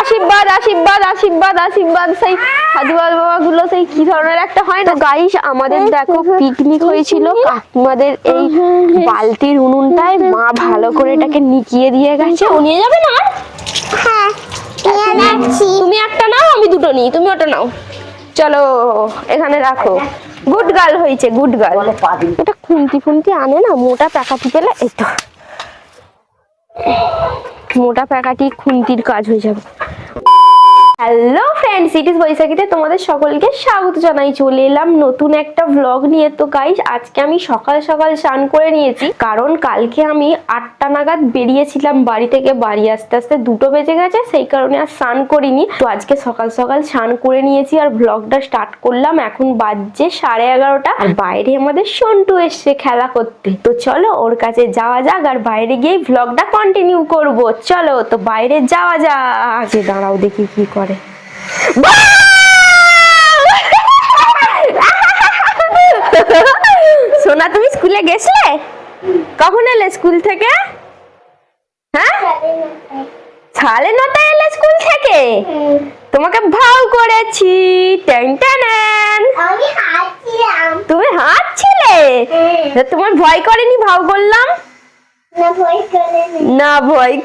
আশীর্বাদ আশীর্বাদ আশীর্বাদ আশীর্বাদ সেই সাধু বাবা গুলো সেই কি ধরনের একটা হয় না? গাইস আমাদের দেখো পিকনিক হয়েছিল। কাকিমাদের এই বালতির উনুনটায় মা ভালো করে এটাকে নিকিয়ে দিয়ে গেছে। ও নিয়ে যাবে না হ্যাঁ তুমি একটা নাও আমি দুটো নিই। তুমি ওটা নাও। চলো এখানে রাখো। গুড গার্ল হয়েছে গুড গার্ল এটা খুন্তি ফুন্তি আনে না মোটা প্যাকাটি পেলে এই তো। মোটা প্যাকাটি খুন্তির কাজ হয়ে যাবে। হ্যালো ফ্রেন্ডস ইট ইজ বৈশাখীতে তোমাদের সকলকে স্বাগত জানাই। চলে এলাম নতুন একটা ভ্লগ নিয়ে। তো গাইস আজকে আমি সকাল সকাল স্নান করে নিয়েছি। কারণ কালকে আমি আটটা নাগাদ বেরিয়েছিলাম বাড়ি থেকে। বাড়ি আসতে আসতে দুটো বেজে গেছে, সেই কারণে আর স্নান করিনি। তো আজকে সকাল সকাল স্নান করে নিয়েছি আর ভ্লগটা স্টার্ট করলাম। এখন বাজছে সাড়ে এগারোটা। আর বাইরে আমাদের সন্টু এসছে খেলা করতে। তো চলো ওর কাছে যাওয়া যাক আর বাইরে গিয়ে ভ্লগটা কন্টিনিউ করব। চলো তো বাইরে যাওয়া যাক। দাঁড়াও দেখি কি করে। সোনা তুমি স্কুলে গেছিলে? কখন এলে স্কুল থেকে? হ্যাঁ? সাড়ে নটায় এলে স্কুল থেকে? তোমাকে ভাও করেছি। তুমি হাঁটছিলে? তোমার ভয় করেনি ভাও করলাম? না ভয় করে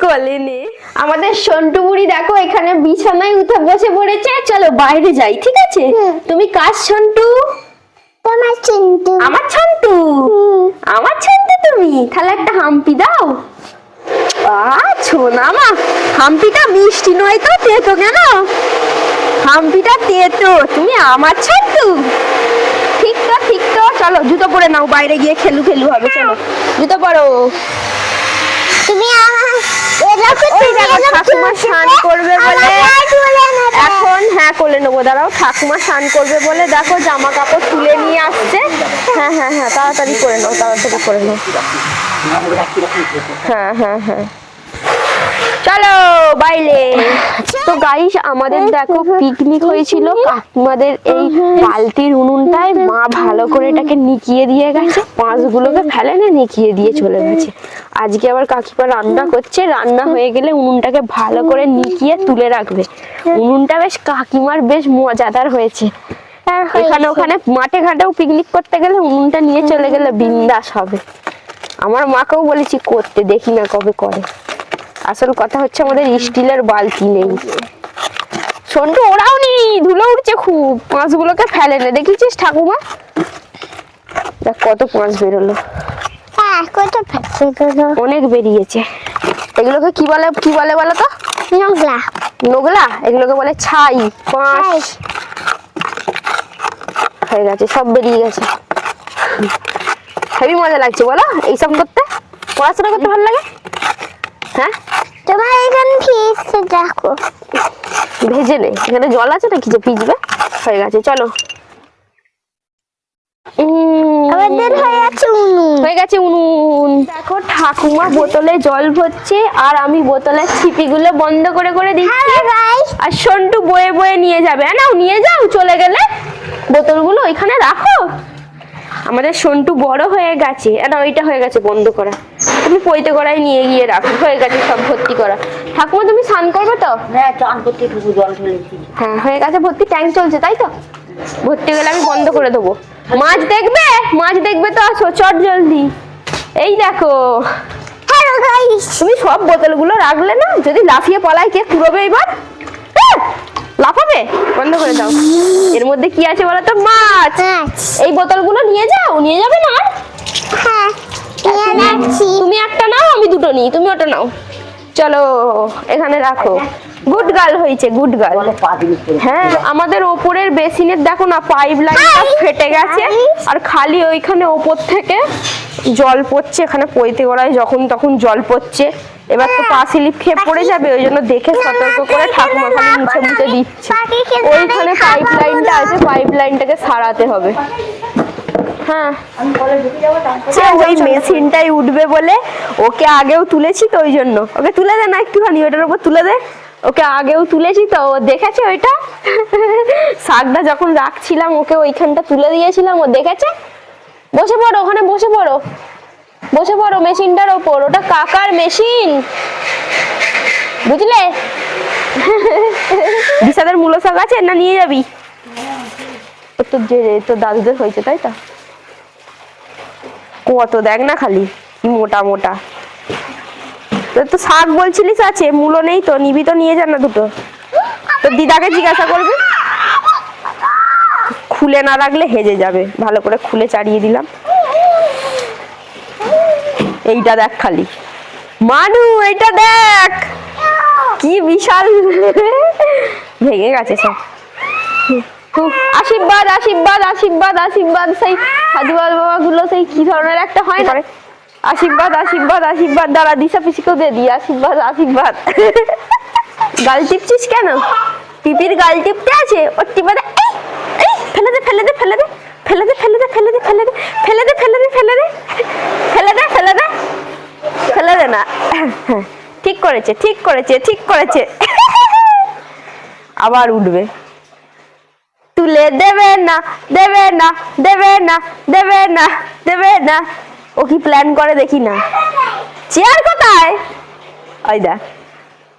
করেনি। আমাদের সন্টু বুড়ি দেখো এখানে বিছানায় উঠে বসে পড়েছে। চলো বাইরে যাই ঠিক আছে? তুমি কার সন্টু? তোমার চিন্তু আমার ছন্টু আমার ছন্টু তুমি? তাহলে একটা হাম্পি দাও। আ ছোনা মা হাম্পিটা মিষ্টি নয় তো তেতো কেন? হাম্পিটা তেতো তুমি আমার ছন্টু ঠিক তো ঠিক তো চলো জুতো পরে নাও বাইরে গিয়ে খেলু খেলু হবে চলো। জুতো পরো। তুমি ঠাকুমা স্নান করবে বলে। এখন হ্যাঁ করে নেব দাঁড়াও ঠাকুমা স্নান করবে বলে দেখো জামা কাপড় তুলে নিয়ে আসছে। হ্যাঁ হ্যাঁ হ্যাঁ তাড়াতাড়ি করে নাও তাড়াতাড়ি করে নাও। হ্যাঁ হ্যাঁ হ্যাঁ। চলো বাইরে। গাইস আমাদের দেখো পিকনিক হয়েছিল। কাকিমাদের এই বালতির উনুনটায় মা ভালো করে এটাকে নিকিয়ে দিয়ে গেছে। মাছগুলোকে ফেলে না নিকিয়ে দিয়ে চলে গেছে। আজকে আবার কাকিমা রান্না করছে। রান্না হয়ে গেলে উনুনটাকে ভালো করে নিকিয়ে তুলে রাখবে। উনুনটা বেশ কাকিমার বেশ মজাদার হয়েছে। এখানে ওখানে মাঠে ঘাটেও পিকনিক করতে গেলে উনুনটা নিয়ে চলে গেলে বিন্দাস হবে। আমার মাকেও বলেছি করতে দেখি না কবে করে। আসল কথা হচ্ছে আমাদের স্টিলের বালতি নেই। সন্টু ওরাও নি ধুলো উঠছে খুব। মাছগুলোকে ফেলে না দেখেছিস ঠাকুমা? দেখ কত মাছ বেরোলো। হ্যাঁ অনেক বেরিয়েছে। এগুলোকে কি বলে কি বলে বলো তো? নোংলা। নোগলা এগুলোকে বলে ছাই পাঁচ। হয়ে গেছে সব বেরিয়ে গেছে। হেবি মজা লাগছে বলো এইসব করতে। পড়াশোনা করতে ভালো লাগে? হ্যাঁ? তোমার এখানে ফিস দেখো। ভেজে নে। এখানে জল আছে নাকি যে ভিজবে। হয়ে গেছে চলো। আমাদের হয়ে উনুন। হয়ে গেছে উনুন। দেখো ঠাকুমা বোতলে জল ভরছে আর আমি বোতলের ছিপিগুলো বন্ধ করে করে দিচ্ছি। আর সন্টু বয়ে বয়ে নিয়ে যাবে। হ্যাঁ নাও নিয়ে যাও চলে গেলে। বোতলগুলো ওইখানে রাখো। আমাদের সন্টু বড় হয়ে গেছে। না ওইটা হয়ে গেছে বন্ধ করা। তুমি পৈতে করাই নিয়ে গিয়ে রাখো। হয়ে গেছে সব ভর্তি করা। ঠাকুমা তুমি স্নান করবে তো? হ্যাঁ চান করতে টুকু জল ঢেলেছি। হ্যাঁ হয়ে গেছে ভর্তি। ট্যাঙ্ক চলছে তাই তো? ভর্তি গেলে আমি বন্ধ করে দেবো। মাছ দেখবে? মাছ দেখবে তো? আসো চট জলদি। এই দেখো। হ্যালো গাইস তুমি সব বোতলগুলো রাখলে না যদি লাফিয়ে পলায় কে কুড়োবে এবার? লাফাবে? বন্ধ করে দাও। এর মধ্যে কি আছে বলো তো মাছ। এই বোতলগুলো নিয়ে যাও নিয়ে যাবে না হ্যাঁ তুমি একটা নাও আমি দুটো নিই তুমি ওটা নাও। চলো এখানে রাখো। গুড গার্ল হয়েছে গুড গার্ল পা হ্যাঁ আমাদের ওপরের বেসিনের দেখো না পাইপ লাইনটা ফেটে গেছে। আর খালি ওইখানে ওপর থেকে জল পড়ছে এখানে পইতে গড়ায় যখন তখন জল পড়ছে। এবার তো পা স্লিপ খেয়ে পড়ে যাবে ওই জন্য দেখে সতর্ক করে ঠাকুমা খালি মুছে মুছে দিচ্ছে। ওইখানে পাইপ লাইনটা আছে পাইপ লাইনটাকে সারাতে হবে। হ্যাঁ। ওই মেশিনটাই উঠবে বলে ওকে আগেও তুলেছি তো ওই জন্য। ওকে তুলে দে না একটুখানি ওটার উপর তুলে দে। ওকে আগেও তুলেছি তো ও দেখেছে ওইটা? শাকটা যখন রাখছিলাম ওকে ওইখানটা তুলে দিয়েছিলাম ও দেখেছে? বসে পড়ো ওখানে বসে পড়ো। বসে পড়ো মেশিনটার ওপর। ওটা কাকার মেশিন। বুঝলে? দিশাদের মূলো শাক আছে না নিয়ে যাবি? ও তোর যে তোর দাদুদের হয়েছে তাই তো? কত দেখ না খালি, মোটা মোটা। তোর তো শাক বলছিলিস আছে, মূলো নেই তো, নিবি তো, নিয়ে যান না দুটো। তোর দিদাকে জিজ্ঞাসা করবি? খুলে না রাখলে হেজে যাবে, ভালো করে খুলে চাড়িয়ে দিলাম। এইটা দেখ খালি। মানু, এইটা দেখ! কি বিশাল। ভেঙে গেছে সব। আশীর্বাদ আশীর্বাদ আশীর্বাদ আশীর্বাদ, সেই সাধু বাবা গুলো সেই কি ধরনের একটা হয় না আশীর্বাদ আশীর্বাদ আশীর্বাদ দাঁড়া দিশা পিসিকেও দিয়ে দিই আশীর্বাদ আশীর্বাদ গাল টিপছিস কেন পিপির গাল টিপতে আছে ওর টিপাতে এই ফেলে দে ফেলে দে ফেলে দে ফেলে দে ফেলে দে ফেলে দে ফেলে দে ফেলে দে ফেলে দে ফেলে দে ফেলে দে ফেলে দে ফেলে দে না ঠিক করেছে ঠিক করেছে ঠিক করেছে আবার উঠবে তুলে দেবে না দেবে না দেবে না দেবে না দেবে না ও কি প্ল্যান করে দেখি না চেয়ার কোথায়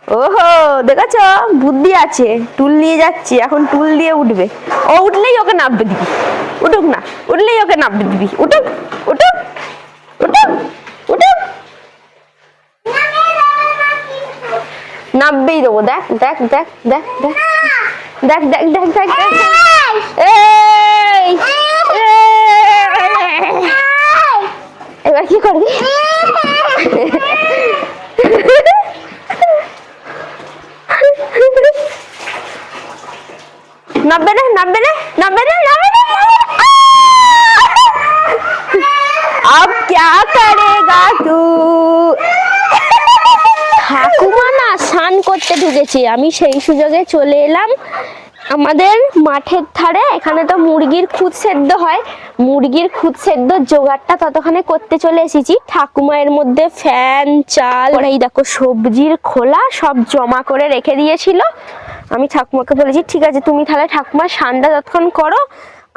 ওহো দেখেছ বুদ্ধি আছে টুল নিয়ে যাচ্ছি এখন টুল দিয়ে উঠবে ও উঠলেই ওকে নামবে দিবি উঠুক না উঠলেই ওকে নামবে দিবি উঠুক উঠুক উঠুক উঠুক নামবেই দেবো দেখ দেখ দেখ দেখ দেখ দেখ দেখ দেখ দেখ দেখ! এবার কি করবি নামবে না নামবে না নামবে না নামবে না अब क्या करेगा तू ঠাকুমা না স্নান করতে ঢুকেছে আমি সেই সুযোগে চলে এলাম আমাদের মাঠের ধারে এখানে তো মুরগির খুদ সেদ্ধ হয়। মুরগির খুদ সেদ্ধ জোগাড়টা ততক্ষণে করতে চলে এসেছি। ঠাকুমা এর মধ্যে ফ্যান, চাল, এই দেখো সবজির খোলা সব জমা করে রেখে দিয়েছিল। আমি ঠাকুমাকে বলেছি, ঠিক আছে, তুমি তাহলে ঠাকুমা সানটা ততক্ষণ করো।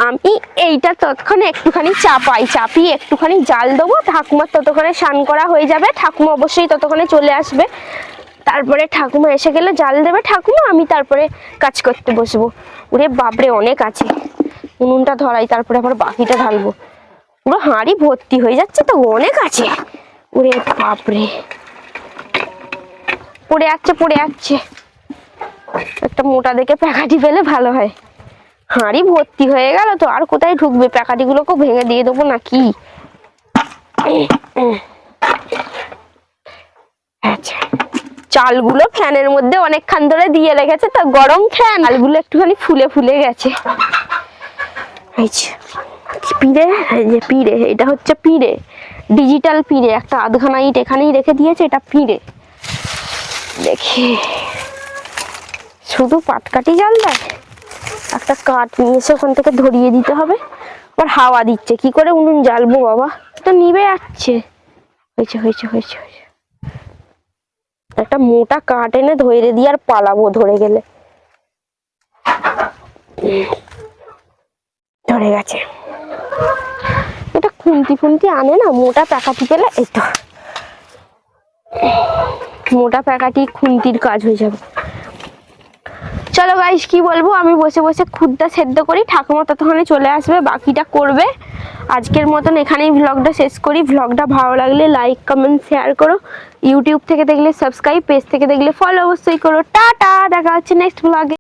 আমি এইটা ততক্ষণে একটুখানি চাপাই, চাপিয়ে একটুখানি জাল দেবো। ঠাকুমার ততক্ষণে স্নান করা হয়ে যাবে। ঠাকুমা অবশ্যই ততক্ষণে চলে আসবে। তারপরে ঠাকুমা এসে গেলে জাল দেবে ঠাকুমা, আমি তারপরে কাজ করতে বসবো। ওরে বাপরে, অনেক আছে। উনুনটা ধরাই, তারপরে আবার বাকিটা ঢালবো। পুরো হাঁড়ি ভর্তি হয়ে যাচ্ছে তো, অনেক আছে। ওরে বাপরে। পড়ে যাচ্ছে পড়ে যাচ্ছে একটা মোটা দেখে প্যাকাটি পেলে ভালো হয়। হাঁড়ি ভর্তি হয়ে গেল তো, আর কোথায় ঢুকবে? প্যাকাটিগুলোকেও ভেঙে দিয়ে দেবো নাকি? চালগুলো ফ্যানের মধ্যে অনেকক্ষণ ধরে দিয়ে রেখেছে, তো গরম ফ্যান। চালগুলো একটুখানি ফুলে ফুলে গেছে। পিঁড়ে, এই যে পিঁড়ে, এটা হচ্ছে পিঁড়ে। ডিজিটাল পিঁড়ে, একটা আধখানা ইট এখানেই রেখে দিয়েছে, এটা পিঁড়ে। দেখি। শুধু পাটকাঠি জাল দেয়? একটা কাঠ নিয়ে এসে ওখান থেকে ধরিয়ে দিতে হবে। আবার হাওয়া দিচ্ছে, কি করে উনুন জ্বালবো বাবা? তো নিবে যাচ্ছে হয়েছে হয়েছে হয়েছে হয়েছে। একটা মোটা কাঠ এনে ধরে দিয়ে আর পালাবো ধরে গেলে। ধরে গেছে। এটা খুন্তি ফুন্তি আনে না, মোটা প্যাকাটি পেলে এই তো। মোটা প্যাকাটি খুন্তির কাজ হয়ে যাবে। চলো গাইস কি বলব? আমি বসে বসে খুদ্দা সেদ্ধ করি, ঠাকুমা ততক্ষণে চলে আসবে, বাকিটা করবে। আজকের মতন এখানেই ভ্লগটা শেষ করি। ভ্লগটা ভালো লাগলে লাইক কমেন্ট শেয়ার করো। ইউটিউব থেকে দেখলে সাবস্ক্রাইব পেজ থেকে দেখলে ফলো অবশ্যই করো। টাটা, দেখা হচ্ছে নেক্সট ভ্লগে